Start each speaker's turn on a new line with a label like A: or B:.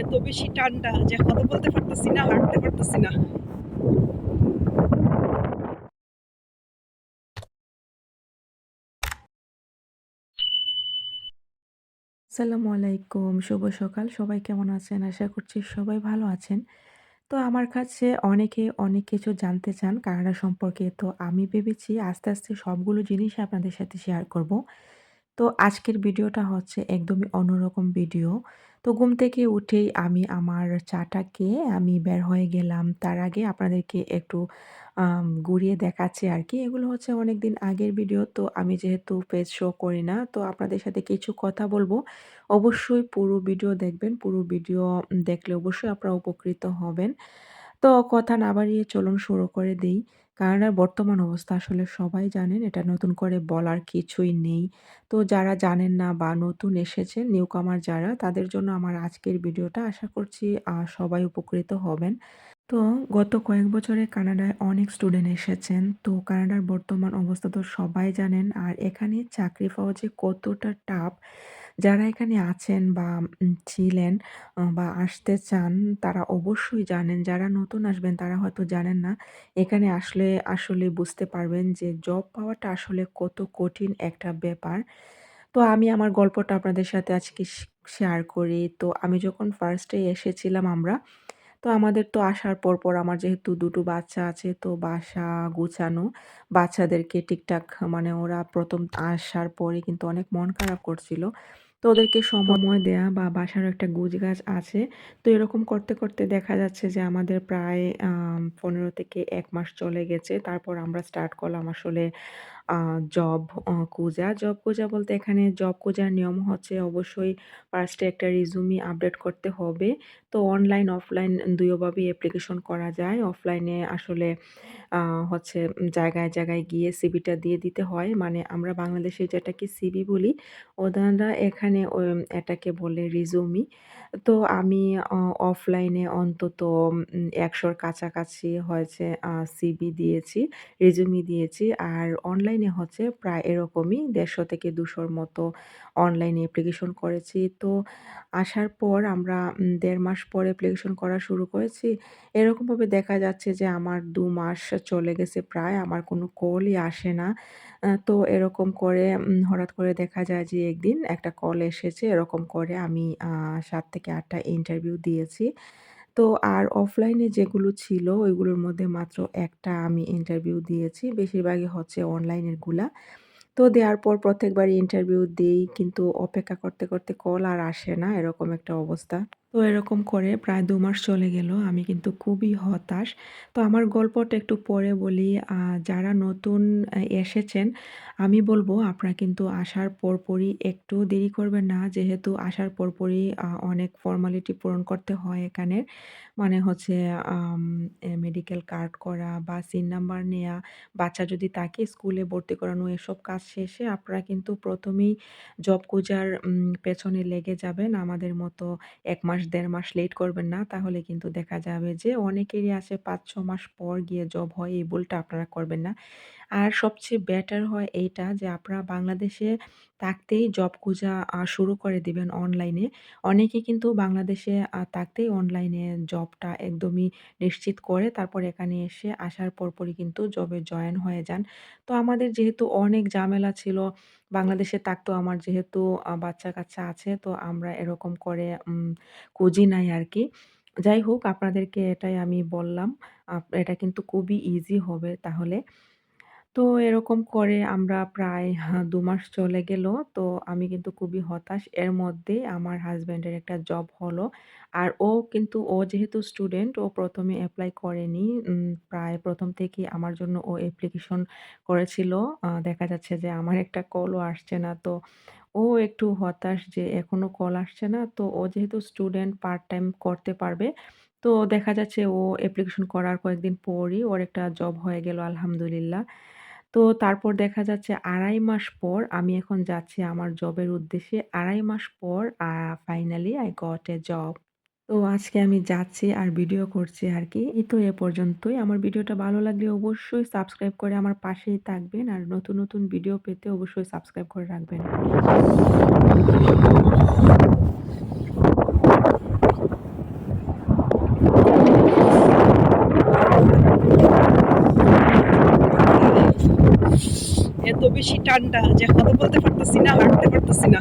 A: এত বেশি ঠান্ডা যে কথা বলতে পারতেছি না, হাঁটতে পারতেছি না।
B: আসসালামু আলাইকুম, শুভ সকাল। সবাই কেমন আছেন? আশা করছি সবাই ভালো আছেন। তো আমার কাছে অনেকে অনেক কিছু জানতে চান কানাডা সম্পর্কে। তো আমি ভেবেছি আস্তে আস্তে সবগুলো জিনিস আপনাদের সাথে শেয়ার করব। তো আজকের ভিডিওটা হচ্ছে একদমই অন্যরকম ভিডিও। তো ঘুম থেকে উঠেই আমি আমার চাটা খেয়ে আমি বের হয়ে গেলাম। তার আগে আপনাদেরকে একটু ঘুরিয়ে দেখাচ্ছি আর কি এগুলো হচ্ছে অনেক দিন আগের ভিডিও, তো আমি যেহেতু পেজ শো করি না, তো আপনাদের সাথে কিছু কথা বলব। অবশ্যই পুরো ভিডিও দেখবেন, পুরো ভিডিও দেখলে অবশ্যই আপনারা উপকৃত হবেন। তো কথা না বাড়িয়ে চলুন শুরু করে দেই। কানাডার বর্তমান অবস্থা আসলে সবাই জানেন, এটা নতুন করে বলার কিছুই নেই। তো যারা জানেন না বা নতুন এসেছেন নিউকামার যারা, তাদের জন্য আমার আজকের ভিডিওটা আশা করছি সবাই উপকৃত হবেন। তো গত কয়েক বছরে কানাডায় অনেক স্টুডেন্ট এসেছেন। তো কানাডার বর্তমান অবস্থা তো সবাই জানেন। আর এখানে চাকরি পাওয়া যে কতটা টাফ যারা এখানে আছেন বা ছিলেন বা আসতে চান তারা অবশ্যই জানেন। যারা নতুন আসবেন তারা হয়তো জানেন না। এখানে আসলে আসলে বুঝতে পারবেন যে জব পাওয়াটা আসলে কত কঠিন একটা ব্যাপার। তো আমি আমার গল্পটা আপনাদের সাথে আজকে শেয়ার করি। তো আমি যখন ফার্স্টে এসেছিলাম আমরা তো আমাদের তো আসার পর, পর আমার যেহেতু দুটো বাচ্চা আছে তো বাসা গুছানো, বাচ্চাদেরকে ঠিকঠাক মানে ওরা প্রথম আসার পরে কিন্তু অনেক মন খারাপ করছিল। তো ওদেরকে সময় দেয়া বা বাসারও একটা গুজ গাছ আছে। তো এরকম করতে, করতে দেখা যাচ্ছে যে আমাদের প্রায় পনেরো থেকে এক মাস চলে গেছে। তারপর আমরা স্টার্ট করলাম আসলে জব খোঁজা। জব খোঁজা বলতে এখানে জব খোঁজার নিয়ম হচ্ছে অবশ্যই ফার্স্টে একটা রিজিউমি আপডেট করতে হবে। তো অনলাইন, অফলাইন ২ ভাবেই অ্যাপ্লিকেশন করা যায়। অফলাইনে আসলে হচ্ছে জায়গায়, জায়গায় গিয়ে সিবিটা দিয়ে দিতে হয়। মানে আমরা বাংলাদেশে যেটাকে সিবি বলি, ওনারা এখানে এটাকে বলে রিজুমি। তো আমি অফলাইনে অন্তত একশোর কাছাকাছি হয়েছে সিবি দিয়েছি, রিজুমি দিয়েছি। আর অনলাইনে হচ্ছে প্রায় এরকমই ১৫০ থেকে দুশোর মতো অনলাইনে অ্যাপ্লিকেশন করেছি। তো আসার পর আমরা দেড় মাস পর অ্যাপ্লিকেশন করা শুরু করেছি। এরকমভাবে দেখা যাচ্ছে যে আমার দু মাস চলে গেছে প্রায়, আমার কোনো কলই আসে না। তো এরকম করে হঠাৎ করে দেখা যায় যে একদিন একটা কল এসেছে। এরকম করে আমি সাত থেকে ৮ টা ইন্টারভিউ দিয়েছি। তো আর অফলাইনে যেগুলো ছিল ওইগুলোর মধ্যে মাত্র একটা আমি ইন্টারভিউ দিয়েছি। বেশিরভাগই হচ্ছে অনলাইনেরগুলা। তো দেওয়ার পর প্রত্যেকবারই ইন্টারভিউ দিই কিন্তু অপেক্ষা করতে, করতে কল আর আসে না এরকম একটা অবস্থা। তো এরকম করে প্রায় দু মাস চলে গেল। আমি কিন্তু খুবই হতাশ। তো আমার গল্পটা একটু পরে বলি। যারা নতুন এসেছেন, আমি বলব আপনারা কিন্তু আসার পরপরই একটু দেরি করবেন না। যেহেতু আসার পরপরই অনেক ফর্মালিটি পূরণ করতে হয় এখানে। মানে হচ্ছে মেডিকেল কার্ড করা বা সিন নাম্বার নেওয়া বাচ্চা যদি থাকে স্কুলে ভর্তি করানো, এসব কাজ শেষে আপনারা কিন্তু প্রথমেই জব খোঁজার পেছনে লেগে যাবেন। আমাদের মতো এক মাস ১.৫ মাস লেট করবেন না। তাহলে কিন্তু দেখা যাবে যে অনেকেরই আছে ৫-৬ মাস পর গিয়ে জব হয়। এই ভুলটা আপনারা করবেন না। আর সবচেয়ে বেটার হয় এইটা যে আপনারা বাংলাদেশে থাকতেই জব খোঁজা শুরু করে দিবেন অনলাইনে। অনেকে কিন্তু বাংলাদেশে থাকতেই অনলাইনে জবটা একদমই নিশ্চিত করে তারপর এখানে এসে আসার পরপরই কিন্তু জবে জয়েন হয়ে যান। তো আমাদের যেহেতু অনেক ঝামেলা ছিল, বাংলাদেশে থাকতেও আমার যেহেতু বাচ্চা-কাচ্চা আছে তো আমরা এরকম করে খুঁজি নাই আর কি যাই হোক আপনাদেরকে এটাই আমি বললাম। এটা কিন্তু খুবই ইজি হবে তাহলে। তো এরকম করে আমরা প্রায় হা ২ মাস চলে গেল। তো আমি কিন্তু খুবই হতাশ। এর মধ্যে আমার হাসব্যান্ডের একটা জব হলো। আর ও কিন্তু, ও যেহেতু স্টুডেন্ট, ও ১ম এ এপ্লাই করেনি। প্রায় ১ম থেকেই আমার জন্য ও অ্যাপ্লিকেশন করেছিল। দেখা যাচ্ছে যে আমার একটা কলও আসছে না। তো ও একটু হতাশ যে এখনও কল আসছে না। তো ও যেহেতু স্টুডেন্ট পার্ট টাইম করতে পারবে। তো দেখা যাচ্ছে ও অ্যাপ্লিকেশন করার কয়েকদিন পরই ওর একটা জব হয়ে গেল, আলহামদুলিল্লাহ। তো তারপর দেখা যাচ্ছে ২.৫ মাস পর আমি এখন যাচ্ছি আমার জবের উদ্দেশ্যে। ২.৫ মাস পর finally I got a job তো আজকে আমি যাচ্ছি আর ভিডিও করছি আর কি এই তো এ পর্যন্তই। আমার ভিডিওটা ভালো লাগলে অবশ্যই সাবস্ক্রাইব করে আমার পাশেই থাকবেন। আর নতুন, নতুন ভিডিও পেতে অবশ্যই সাবস্ক্রাইব করে রাখবেন।
A: এত বেশি ঠান্ডা যে কথা বলতে পারতেছি না হাঁটতে পারতেছি না।